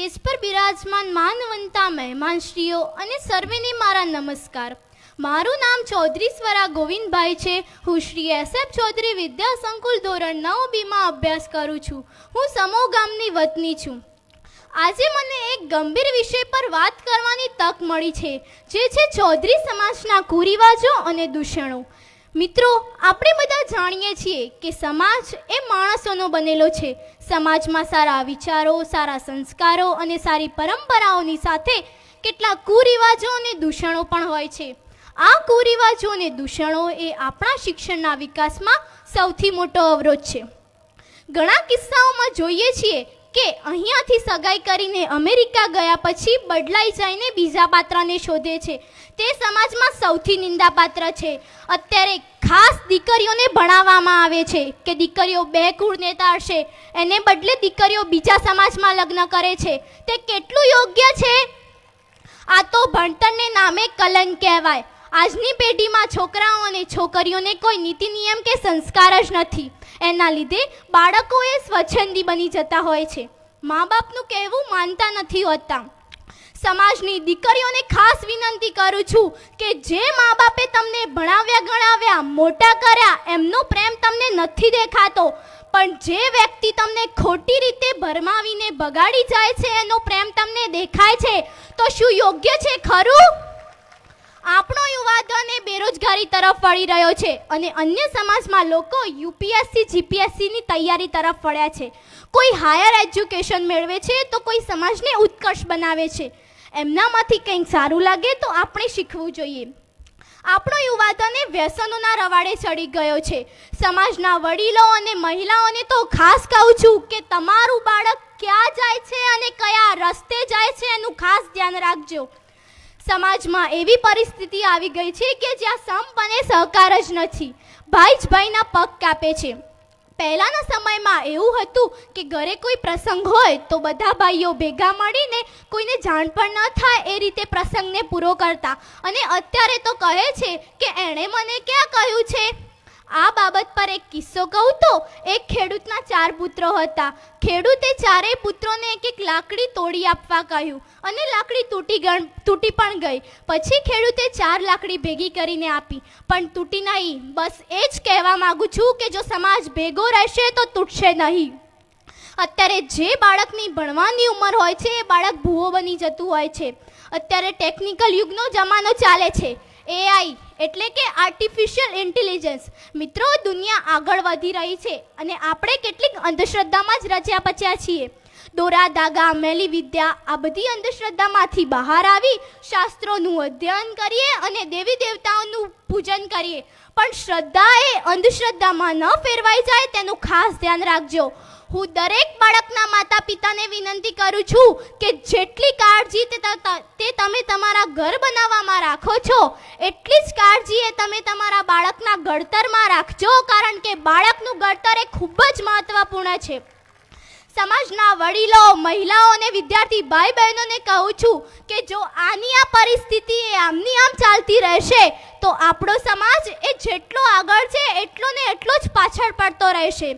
Stage પર બિરાજમાન માનવંતા, મહેમાનશ્રીઓ અને સર્વેને મારા નમસ્કાર. મારું નામ ચૌધરી સ્વરા ગોવિંદભાઈ છે. હું શ્રી એસ એફ ચૌધરી વિદ્યા સંકુલ ધોરણ નવ બીમાં અભ્યાસ કરું છું. હું સમો ગામની વતની છું. આજે મને એક ગંભીર વિષય પર વાત કરવાની તક મળી છે, જે છે ચૌધરી સમાજના કુરિવાજો અને દૂષણો. મિત્રો, આપણે બધા જાણીએ છીએ કે સમાજ એ માણસોનો બનેલો છે. સમાજમાં સારા વિચારો, સારા સંસ્કારો અને સારી પરંપરાઓની સાથે કેટલાક કુરિવાજો અને દૂષણો પણ હોય છે. આ કુરિવાજો અને દૂષણો એ આપણા શિક્ષણના વિકાસમાં સૌથી મોટો અવરોધ છે. ઘણા કિસ્સાઓમાં જોઈએ છીએ કે અહીંયાથી સગાઈ કરીને અમેરિકા ગયા પછી બદલાઈ જઈને બીજા પાત્રને શોધે છે. તે સમાજમાં સૌથી નિંદાપાત્ર છે. અત્યારે ખાસ દીકરીઓને ભણાવવામાં આવે છે કે દીકરીઓ બે કુળને હશે. એને બદલે દીકરીઓ બીજા સમાજમાં લગ્ન કરે છે. તે કેટલું યોગ્ય છે? આ તો ભણતરને નામે કલંક કહેવાય. આજની પેઢીમાં છોકરાઓ અને છોકરીઓને કોઈ નીતિ નિયમ કે સંસ્કાર જ નથી. એના લીધે બાળકો એ સ્વચ્છંદી બની જતા હોય છે. મા બાપનું કહેવું માનતા નથી હોતા. સમાજની દીકરીઓને ખાસ વિનંતી કરું છું કે જે મા બાપે તમને ભણાવ્યા ગણાવ્યા, મોટા કર્યા, એમનો પ્રેમ તમને નથી દેખાતો, પણ જે વ્યક્તિ તમને ખોટી રીતે ભરમાવીને બગાડી જાય છે, એનો પ્રેમ તમને દેખાય છે, તો શું યોગ્ય છે ખરું? બેરોજગારી તરફ વળી રહ્યો છે અને અન્ય સમાજમાં લોકો યુપીએસસી, જીપીએસસીની તૈયારી તરફ વળ્યા છે. કોઈ હાયર એજ્યુકેશન મેળવે છે તો કોઈ સમાજને ઉત્કર્ષ બનાવે છે. એમનામાંથી કંઈક સારું લાગે તો આપણે શીખવું જોઈએ. આપણો યુવાધને વ્યસનોના રવાડે ચડી ગયો છે. સમાજના વડીલો અને મહિલાઓને તો ખાસ કહું છું કે તમારું બાળક ક્યાં જાય છે અને કયા રસ્તે જાય છે એનું ખાસ ધ્યાન રાખજો. સમાજમાં એવી પરિસ્થિતિ આવી ગઈ છે કે જ્યાં સંપ અને સહકાર જ નથી. ભાઈ જ ભાઈના પગ કાપે છે. પહેલાંના સમયમાં એવું હતું કે ઘરે કોઈ પ્રસંગ હોય તો બધા ભાઈઓ ભેગા મળીને કોઈને જાણ પણ ન થાય એ રીતે પ્રસંગને પૂરો કરતા. અને અત્યારે તો કહે છે કે એણે મને ક્યાં કહ્યું છે? આ બાબત પર એક કિસ્સો કહું તો, એક ખેડૂતના ચાર પુત્રો હતા. ખેડૂતે ચારેય પુત્રોને એક એક લાકડી તોડી આપવા કહ્યું અને લાકડી તૂટી ગણ, તૂટી પણ ગઈ. પછી ખેડૂતે ચાર લાકડી ભેગી કરીને આપી. પણ તૂટી નહીં. બસ એ જ કહેવા માગું છું કે જો સમાજ ભેગો રહેશે તો તૂટશે નહીં. અત્યારે જે બાળકની ભણવાની ઉંમર હોય છે, એ બાળક ભૂવો બની જતું હોય છે. અત્યારે ટેકનિકલ યુગનો જમાનો ચાલે છે. એઆઈ એટલે કે આર્ટિફિશિયલ ઇન્ટેલિજન્સ મિત્રો, દુનિયા આગળ વધી રહી છે અને આપણે કેટલીક અંધશ્રદ્ધામાં જ રચ્યા પચ્યા છીએ. દોરા, દાગા, મેલી, વિદ્યા આ બધી અંધશ્રદ્ધામાંથી બહાર આવી શાસ્ત્રોનું અધ્યયન કરીએ અને દેવી દેવતાઓનું પૂજન કરીએ. પણ શ્રદ્ધા એ અંધશ્રદ્ધામાં ન ફેરવાઈ જાય તેનું ખાસ ધ્યાન રાખજો. હું દરેક બાળકના માતા પિતાને વિનંતી કરું છું કે જેટલી કાળજી તે તમે તમારા ઘર બનાવવામાં રાખો છો, એટલી જ કાળજી એ તમે તમારા બાળકના ઘડતરમાં રાખજો, કારણ કે બાળકનું ઘડતર એ ખૂબ જ મહત્વપૂર્ણ છે. સમાજના વડીલો, મહિલાઓ અને વિદ્યાર્થી ભાઈ બહેનોને કહું છું કે જો આની આ પરિસ્થિતિ એ આમની આમ ચાલતી રહેશે, તો આપણો સમાજ એ જેટલો આગળ છે, એટલો ને એટલો જ પાછળ પડતો રહેશે.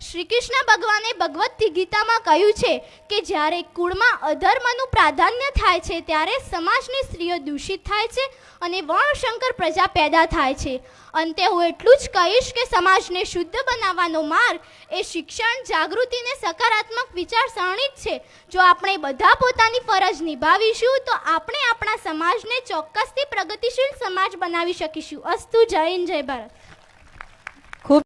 શ્રી કૃષ્ણ ભગવાને ભગવદ્ ગીતામાં કહ્યું છે કે જ્યારે કુળમાં અધર્મનું પ્રાધાન્ય થાય છે, ત્યારે સમાજની સ્ત્રીઓ દૂષિત થાય છે અને વર્ણશંકર પ્રજા પેદા થાય છે. અંતે હું એટલું જ કહીશ કે સમાજને શુદ્ધ બનાવવાનો માર્ગ એ શિક્ષણ જાગૃતિને સકારાત્મક વિચારસરણી જ છે. જો આપણે બધા પોતાની ફરજ નિભાવીશું, તો આપણે આપણા સમાજને ચોક્કસથી પ્રગતિશીલ સમાજ બનાવી શકીશું. અસ્તુ, જય જય ભારત.